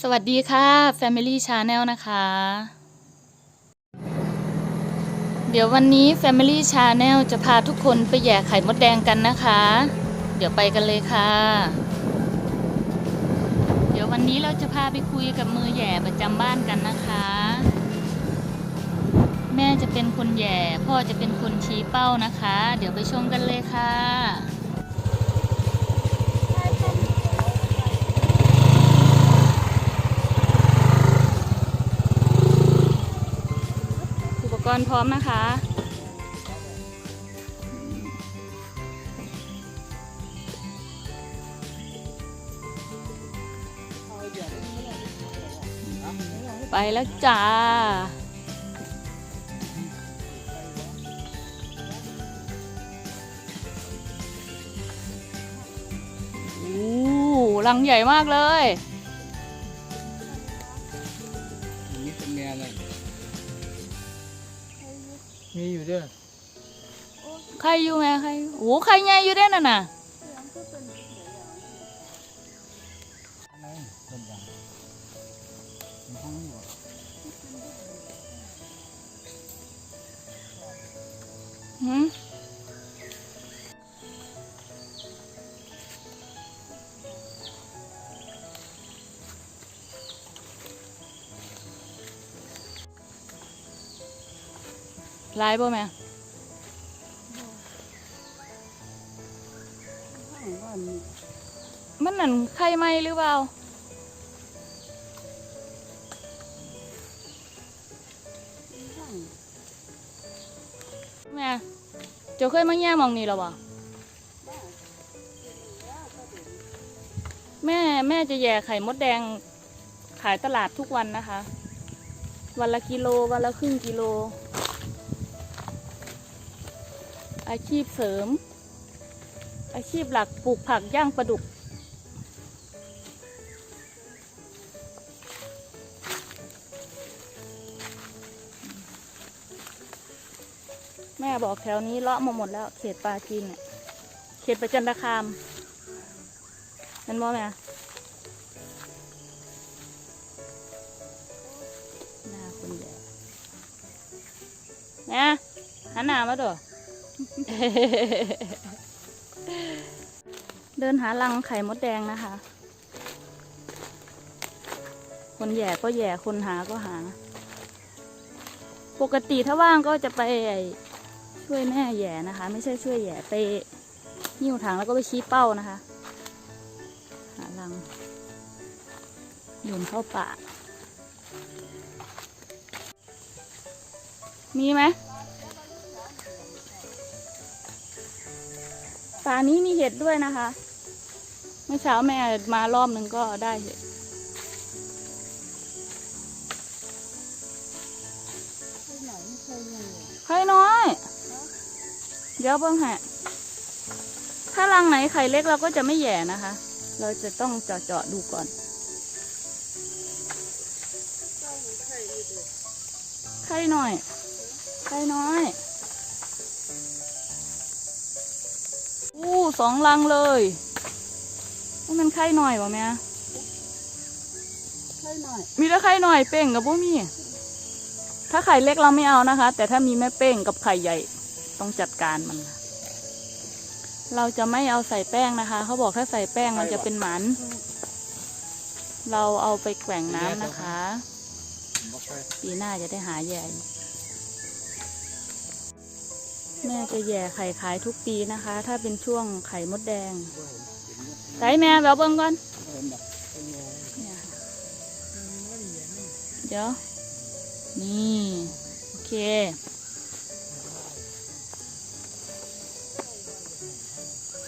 สวัสดีค่ะ Family Channel นะคะ เดี๋ยววันนี้ Family Channel จะพาทุกคนไปแย่ไข่มดแดงกันนะคะ เดี๋ยวไปกันเลยค่ะ เดี๋ยววันนี้เราจะพาไปคุยกับมือแย่ประจำบ้านกันนะคะ แม่จะเป็นคนแย่ พ่อจะเป็นคนชี้เป้านะคะ เดี๋ยวไปชมกันเลยค่ะ รณ์พร้อมนะคะ ไปแล้วจ้าโอ้รังใหญ่มากเลย มีอยู่ด้วยใครอยู่ไหมใครโอ้ใครใหญ่อยู่ได้น่ะน่ะอะ ร้างเป็นห้องหัวหืมลายบ่แม่มันนั่นไข่ไหมหรือเปล่าแม่เจ้าเคยมาแย่มองนี่หรอวะแม่แม่จะแย่ไข่มดแดงขายตลาดทุกวันนะคะ วันละกิโล วันละครึ่งกิโล อาชีพเสริม อาชีพหลักปลูกผักย่างปลาดุก แม่บอกแถวนี้เลาะมาหมดแล้ว เขตปลาจีนเนี่ยเขตประจันตคามนั่นบ่แม่หน้าคนใหญ่แม่หันหน้ามาดู เดินหารังไข่มดแดงนะคะ คนแย่ก็แย่คนหาก็หา ปกติถ้าว่างก็จะไปช่วยแม่แย่นะคะ ไม่ใช่ช่วยแย่ไปหิ้วถังแล้วก็ไปชี้เป้านะคะ หารังโยนเข้าป่ามีไหม ป่านี้มีเห็ดด้วยนะคะ เมื่อเช้าแม่มารอบหนึ่งก็ได้เห็ด ไข่น้อย เดี๋ยวเบิ่งฮะถ้ารังไหนไข่เล็กเราก็จะไม่แย่นะคะ เราจะต้องเจาะเจาะๆดูก่อน ไข่น้อย ไข่น้อย อู้สองรังเลยว่ามันไข่น้อยวะแม่ใช่หน่อย มีแต่ไข่น้อยเป้งกับพวกมีถ้าไข่เล็กเราไม่เอานะคะ แต่ถ้ามีแม่เป้งกับไข่ใหญ่ต้องจัดการมันค่ะเราจะไม่เอาใส่แป้งนะคะ เขาบอกถ้าใส่แป้งมันจะเป็นหมัน เราเอาไปแกว่งน้ำนะคะบอกไปปีหน้าจะได้หาแย่อีก แม่จะแย่ไข่ขายทุกปีนะคะ ถ้าเป็นช่วงไข่มดแดงใส่แม่แววเบิ้งก่อนเยค่ะเดี๋ยว นี่ โอเค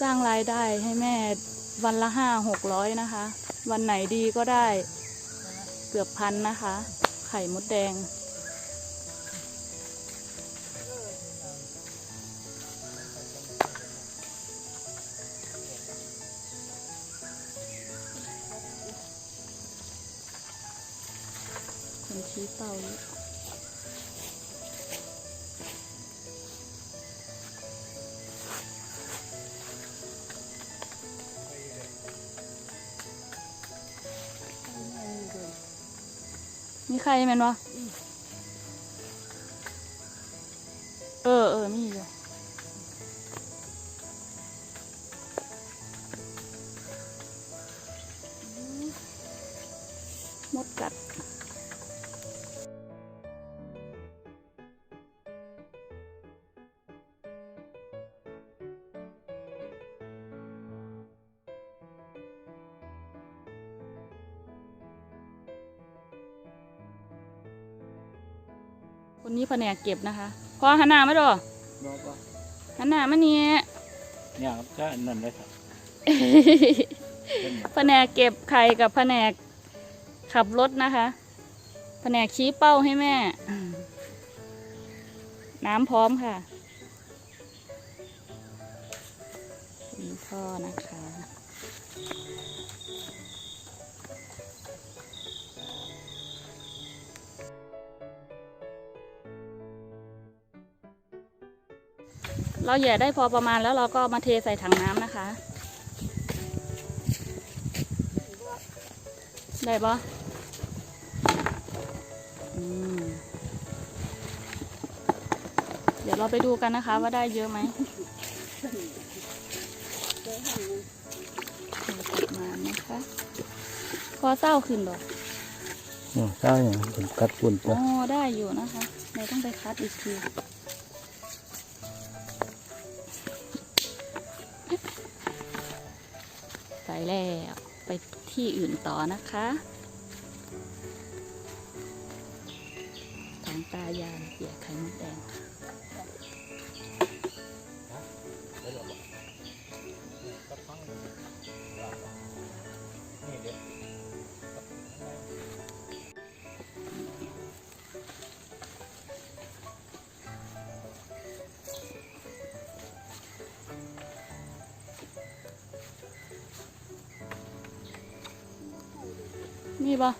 สร้างรายได้ให้แม่วันละห้าหกร้อยนะคะ วันไหนดีก็ได้ เกือบพันนะคะ ไข่มดแดง ชี้เป้าอยู่ยมีใครแมนวะเออเออมีอยู่มดกัด คนนี้แผนกเก็บนะคะ พอหันหน้ามาดูบอกว่าหันหน้ามานี่ เนี่ยครับก็นั่นเลยครับเป็นแผนกเก็บไข่กับแผนกขับรถนะคะ แผนกชี้เป้าให้แม่ น้ำพร้อมค่ะคุณพ่อนะคะ เราแหย่ได้พอประมาณแล้วเราก็เอามาเทใส่ถังน้ำนะคะ ได้ปะอืมเดี๋ยวเราไปดูกันนะคะว่าได้เยอะไหมประมาณนะคะพอเศร้าขึ้นหรออ๋อใช่เนี่ยผมกัดปุ่นอ๋จ้ะอได้อยู่นะคะเราต้องไปคัดอีกที แล้ว ไปที่อื่นต่อนะคะทางตายายเปียไข่มดแดง นี่ปะ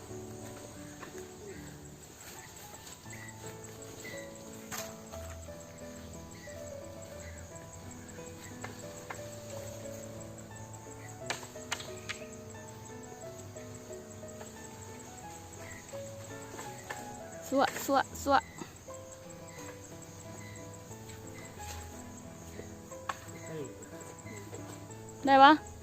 สวะสวะสวะได้ปะ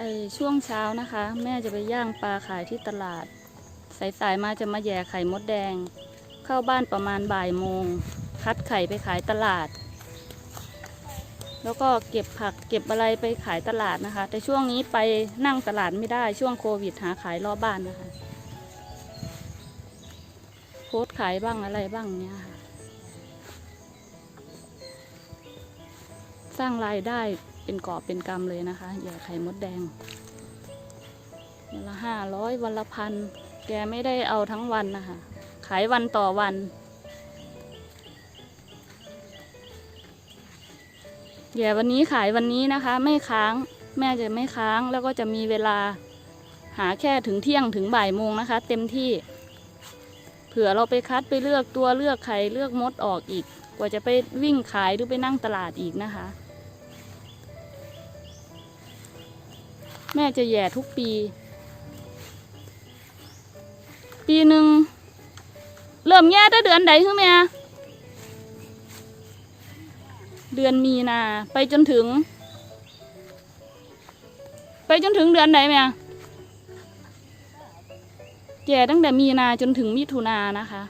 ไอช่วงเช้านะคะ แม่จะไปย่างปลาขายที่ตลาด สายๆมาจะมาแย่ไข่มดแดง เข้าบ้านประมาณบ่ายโมง คัดไข่ไปขายตลาด แล้วก็เก็บผักเก็บอะไรไปขายตลาดนะคะ แต่ช่วงนี้ไปนั่งตลาดไม่ได้ช่วงโควิดหาขายรอบบ้านนะคะ โพสขายบ้างอะไรบ้างเนี้ยค่ะ สร้างรายได้เป็นกอบเป็นกำเลยนะคะอย่าไข่มดแดงวันละห้าร้อยวันละพันแกไม่ได้เอาทั้งวันนะคะ ขายวันต่อวัน แย่วันนี้ขายวันนี้นะคะ ไม่ค้างแม่จะไม่ค้างแล้วก็จะมีเวลาหาแค่ถึงเที่ยงถึงบ่ายโมงนะคะ เต็มที่ เผื่อเราไปคัดไปเลือกตัวเลือกไข่เลือกมดออกอีก กว่าจะไปวิ่งขายหรือไปนั่งตลาดอีกนะคะ แม่จะแย่ทุกปี ปีหนึ่งเริ่มแย่ตั้เดือนใดคือแม่ เดือนมีนา ไปจนถึง ไปจนถึงเดือนไหนแม่แย่ตั้งแต่มีนาจนถึงมิถุนานะคะ